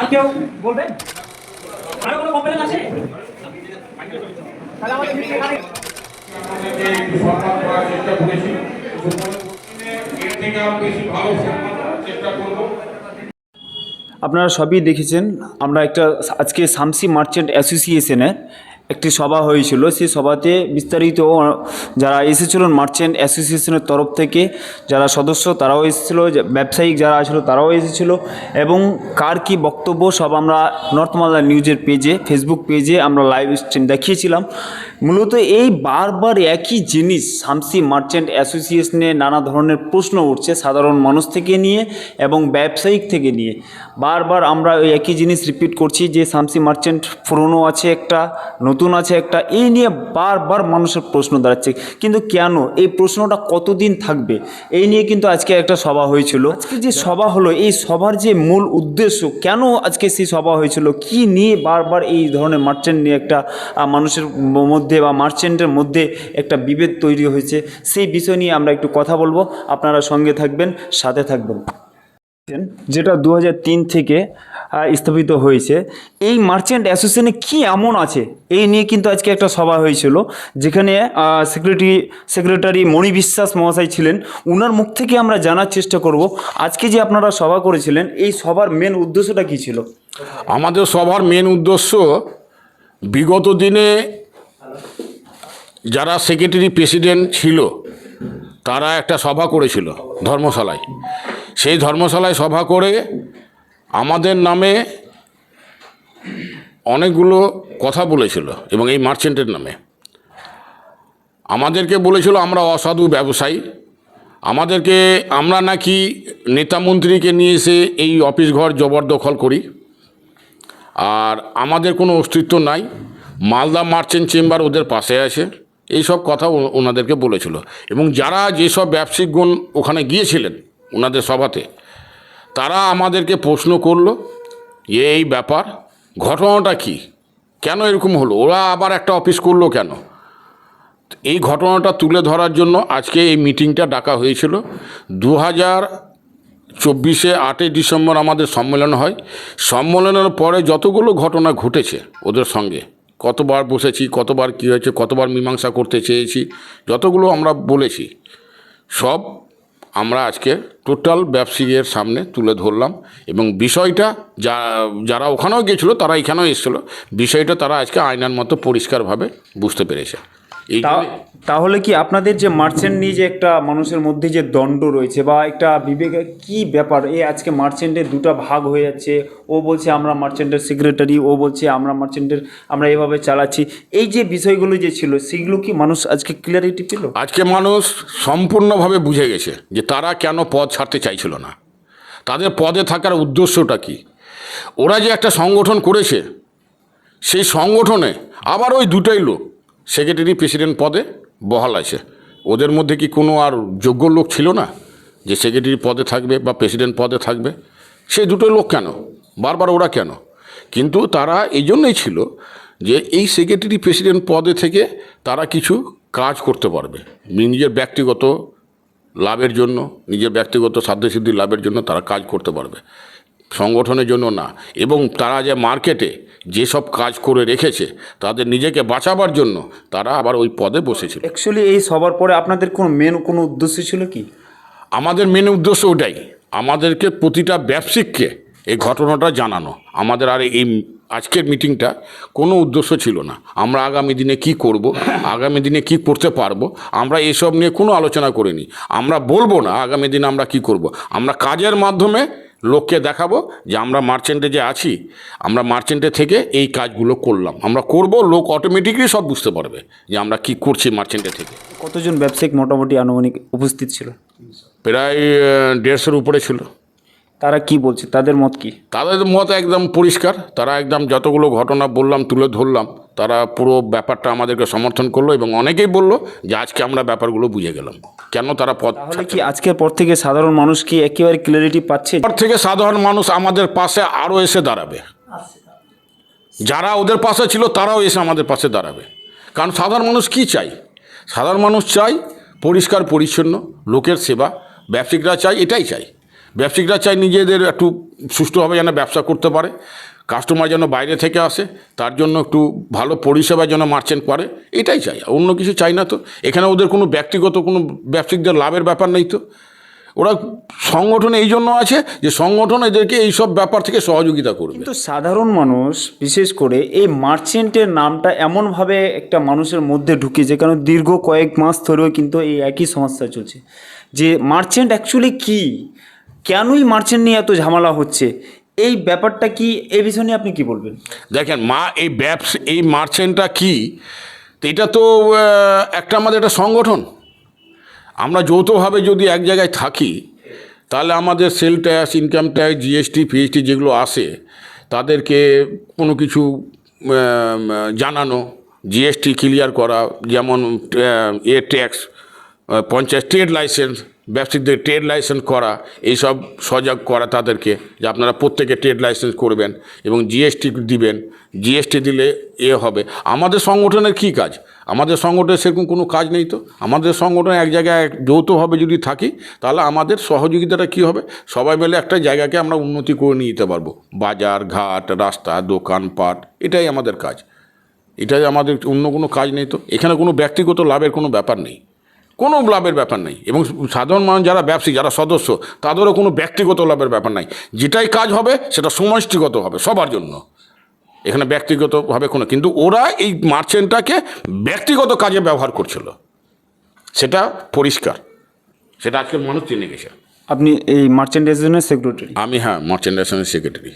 আর কেউ বলবেন আরও কোনো কমপ্লেন আছে? আপনারা সবই দেখেছেন, আমরা একটা আজকে সামসি মার্চেন্ট অ্যাসোসিয়েশনের একটি সভা হয়েছিল। সেই সভাতে বিস্তারিত যারা এসেছিলেন মার্চেন্ট অ্যাসোসিয়েশনের তরফ থেকে যারা সদস্য, তারাও এসেছিল। ব্যবসায়িক যারা ছিল, তারাও এসেছিল। এবং কার কি বক্তব্য সব আমরা নর্থ মালদা নিউজের পেজে ফেসবুক পেজে আমরা লাইভ স্ট্রিম দেখিয়েছিলাম। মূলত এই বারবার একই জিনিস শামসি মার্চেন্ট অ্যাসোসিয়েশনে নানা ধরনের প্রশ্ন উঠছে সাধারণ মানুষ থেকে নিয়ে এবং ব্যবসায়িক থেকে নিয়ে। বারবার আমরা ওই একই জিনিস রিপিট করছি যে শামসি মার্চেন্ট পুরনো আছে একটা নতুন আছে একটা এই নিয়ে বারবার মানুষের প্রশ্ন দাঁড়াচ্ছে। কিন্তু কেন? এই প্রশ্নটা কতদিন থাকবে? এই নিয়ে কিন্তু আজকে একটা সভা হয়েছিল। আজকে যে সভা হলো এই সভার যে মূল উদ্দেশ্য কেন আজকে সেই সভা হয়েছিল? কি নিয়ে বারবার এই ধরনের মার্চেন্ট নিয়ে একটা মানুষের মধ্যে বা মার্চেন্টের মধ্যে একটা বিভেদ তৈরি হয়েছে। সেই বিষয় নিয়ে আমরা একটু কথা বলব। আপনারা সঙ্গে থাকবেন, সাথে থাকবেন। যেটা দু হাজার তিন থেকে স্থাপিত হয়েছে। এই মার্চেন্ট অ্যাসোসিয়েশনে কি এমন আছে? এই নিয়ে কিন্তু আজকে একটা সভা হয়েছিল, যেখানে সেক্রেটারি সেক্রেটারি মণি বিশ্বাস মহাশয় ছিলেন। ওনার মুখ থেকে আমরা জানার চেষ্টা করব, আজকে যে আপনারা সভা করেছিলেন, এই সভার মেন উদ্দেশ্যটা কী ছিল? আমাদের সবার মেন উদ্দেশ্য বিগত দিনে যারা সেক্রেটারি প্রেসিডেন্ট ছিল, তারা একটা সভা করেছিল ধর্মশালায়। সেই ধর্মশালায় সভা করে আমাদের নামে অনেকগুলো কথা বলেছিল এবং এই মার্চেন্টের নামে। আমাদেরকে বলেছিল, আমরা অসাধু ব্যবসায়ী। আমাদেরকে, আমরা নাকি নেতা মন্ত্রীকে নিয়ে এসে এই অফিস ঘর জবরদখল করি। আর আমাদের কোনো অস্তিত্ব নাই। মালদা মার্চেন্ট চেম্বার ওদের পাশে আছে। এই সব কথা ওনাদেরকে বলেছিল। এবং যারা যেসব ব্যবসায়িকগণ ওখানে গিয়েছিলেন ওনাদের সভাতে, তারা আমাদেরকে প্রশ্ন করল যে এই ব্যাপার, ঘটনাটা কি? কেন এরকম হলো? ওরা আবার একটা অফিস করল কেন? এই ঘটনাটা তুলে ধরার জন্য আজকে এই মিটিংটা ডাকা হয়েছিল। দু হাজার চব্বিশে আটই ডিসেম্বর আমাদের সম্মেলন হয়। সম্মেলনের পরে যতগুলো ঘটনা ঘটেছে ওদের সঙ্গে কতবার বসেছি, কতবার কী হয়েছে, কতবার মীমাংসা করতে চেয়েছি, যতগুলো আমরা বলেছি, সব আমরা আজকে টোটাল ব্যবসায়ীদের সামনে তুলে ধরলাম এবং বিষয়টা যা, যারা ওখানেও গেছিল, তারা এখানেও এসেছিল, বিষয়টা তারা আজকে আয়নার মতো পরিষ্কারভাবে বুঝতে পেরেছে। তাহলে কি আপনাদের যে মার্চেন্ট নিয়ে যে একটা মানুষের মধ্যে যে দণ্ড রয়েছে বা একটা বিবেক কি ব্যাপার? এই আজকে মার্চেন্টের দুটো ভাগ হয়ে যাচ্ছে। ও বলছে আমরা মার্চেন্টের সেক্রেটারি ও বলছে আমরা মার্চেন্টের আমরা এভাবে চালাচ্ছি। এই যে বিষয়গুলো যে ছিল সেগুলো কি মানুষ আজকে ক্লিয়ারিটি পেল? আজকে মানুষ সম্পূর্ণভাবে বুঝে গেছে যে তারা কেন পদ ছাড়তে চাইছিল না। তাদের পদে থাকার উদ্দেশ্যটা কি? ওরা যে একটা সংগঠন করেছে সেই সংগঠনে আবার ওই দুটাই লোক। সেক্রেটারি প্রেসিডেন্ট পদে বহাল আছে। ওদের মধ্যে কি কোনো আর যোগ্য লোক ছিল না? যে সেক্রেটারি পদে থাকবে বা প্রেসিডেন্ট পদে থাকবে? সেই দুটো লোক কেন? বারবার ওরা কেন? কিন্তু তারা এই জন্যই ছিল যে এই সেক্রেটারি প্রেসিডেন্ট পদে থেকে তারা কিছু কাজ করতে পারবে। নিজের ব্যক্তিগত লাভের জন্য, নিজের ব্যক্তিগত সাধ্যসিদ্ধি লাভের জন্য তারা কাজ করতে পারবে। সংগঠনের জন্য না। এবং তারা যে মার্কেটে যেসব কাজ করে রেখেছে তাদের নিজেকে বাঁচাবার জন্য তারা আবার ওই পদে বসেছিল। অ্যাকচুয়ালি এই সবার পরে আপনাদের কোনো মেন কোনো উদ্দেশ্য ছিল কি? আমাদের মেন উদ্দেশ্য ওটাই। আমাদেরকে প্রতিটা ব্যবসায়িককে এই ঘটনাটা জানানো। আমাদের আর এই আজকের মিটিংটা কোনো উদ্দেশ্য ছিল না। আমরা আগামী দিনে কি করব আগামী দিনে কি করতে পারব আমরা এসব নিয়ে কোনো আলোচনা করিনি। আমরা বলব না আগামী দিনে আমরা কি করব। আমরা কাজের মাধ্যমে লোককে দেখাবো যে আমরা মার্চেন্টে যে আছি আমরা মার্চেন্টে থেকে এই কাজগুলো করলাম। আমরা করব লোক অটোমেটিকলি সব বুঝতে পারবে যে আমরা কি করছি মার্চেন্টে থেকে। কতজন ব্যবসায়িক মোটামুটি আনুমানিক উপস্থিত ছিল? প্রায় দেড়শোর উপরে ছিল। তারা কি বলছে? তাদের মত কি? তাদের মত একদম পরিষ্কার। তারা একদম যতগুলো ঘটনা বললাম তুলে ধরলাম তারা পুরো ব্যাপারটা আমাদেরকে সমর্থন করল এবং অনেকেই বলল যে আজকে আমরা ব্যাপারগুলো বুঝে গেলাম। কেন তারা পথ তাহলে কি আজকের পর থেকে সাধারণ মানুষ কি একেবারে ক্লিয়ারিটি পাচ্ছে? পর থেকে সাধারণ মানুষ আমাদের পাশে আরও এসে দাঁড়াবে। যারা ওদের পাশে ছিল তারাও এসে আমাদের পাশে দাঁড়াবে। কারণ সাধারণ মানুষ কি চাই? সাধারণ মানুষ চাই পরিষ্কার পরিচ্ছন্ন লোকের সেবা। ব্যবসায়িকরা চাই এটাই চাই। ব্যবসায়িকরা চাই নিজেদের একটু সুষ্ঠুভাবে যেন ব্যবসা করতে পারে কাস্টমার যেন বাইরে থেকে আসে, তার জন্য একটু ভালো পরিষেবা যেন মার্চেন্ট করে, এটাই চাই। অন্য কিছু চাই না তো। এখানে ওদের কোনো ব্যক্তিগত কোনো ব্যবসায়িকদের লাভের ব্যাপার নেই তো। ওরা সংগঠন এই জন্য আছে যে সংগঠন এদেরকে এইসব ব্যাপার থেকে সহযোগিতা করবে। কিন্তু সাধারণ মানুষ, বিশেষ করে এই মার্চেন্টের নামটা এমনভাবে একটা মানুষের মধ্যে ঢুকেছে কারণ দীর্ঘ কয়েক মাস ধরেও কিন্তু এই একই সমস্যা চলছে। যে মার্চেন্ট অ্যাকচুয়ালি কি? কেনই মার্চেন্ট নিয়ে এত ঝামেলা হচ্ছে? এই ব্যাপারটা কি, এই বিষয় নিয়ে আপনি কি বলবেন? দেখেন, মা, এই ব্যবসা, এই মার্চেন্টটা কি? এটা তো একটা আমাদের একটা সংগঠন। আমরা যৌথভাবে যদি এক জায়গায় থাকি, তাহলে আমাদের sale tax, income tax, GST, ফিএসটি যেগুলো আসে, তাদেরকে কোনো কিছু জানানো, জিএসটি ক্লিয়ার করা, যেমন এ ট্যাক্স পঞ্চায়েত, ট্রেড লাইসেন্স ব্যবসায়িকদের ট্রেড লাইসেন্স করা, এইসব সজাগ করা তাদেরকে যে আপনারা প্রত্যেকে ট্রেড লাইসেন্স করবেন এবং জিএসটি দিবেন। জিএসটি দিলে এ হবে। আমাদের সংগঠনের কী কাজ? আমাদের সংগঠনের সেরকম কোনো কাজ নেই তো? আমাদের সংগঠন এক জায়গায় এক- যৌথভাবে যদি থাকি, তাহলে আমাদের সহযোগিতাটা কী হবে? সবাই মিলে একটা জায়গাকে আমরা উন্নতি করে নিয়ে যেতে পারব। বাজার, ঘাট, রাস্তা, দোকানপাট, এটাই আমাদের কাজ। এটাই আমাদের অন্য কোনো কাজ নেই তো? এখানে কোনো ব্যক্তিগত লাভের কোনো ব্যাপার নেই। কোনো লাভের ব্যাপার নেই। এবং সাধারণ মানুষ যারা ব্যবসায়ী যারা সদস্য তাদেরও কোনো ব্যক্তিগত লাভের ব্যাপার নাই। যেটাই কাজ হবে সেটা সমষ্টিগত হবে সবার জন্য। এখানে ব্যক্তিগতভাবে কোনো কিন্তু ওরা এই মার্চেন্টটাকে ব্যক্তিগত কাজে ব্যবহার করছিল। সেটা পরিষ্কার। সেটা আজকের মানুষ চিনে গেছে। আপনি এই মার্চেন্ট সেক্রেটারি আমি হ্যাঁ মার্চেন্টাইজেশনের সেক্রেটারি